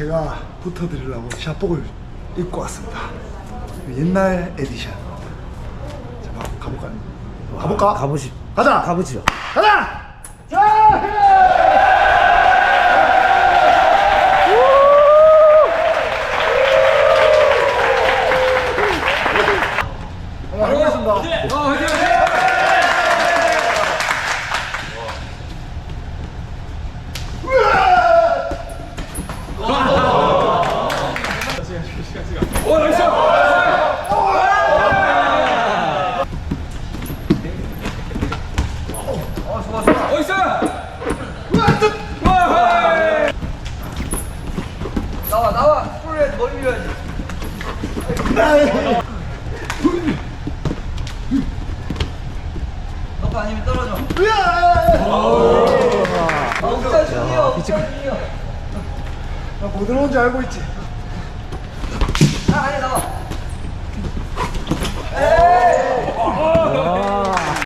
제가 붙어드리려고 샤복을 입고 왔습니다. 옛날 에디션. 자, 가- 가볼까요? 가볼까? 가보시. 가자! 가보시죠. 가자! 자! 알겠습니다. 나와 너프 아니면 떨어져 옥사 중이요 옥사 중이요 나 뭐 들어온지 알고 있지?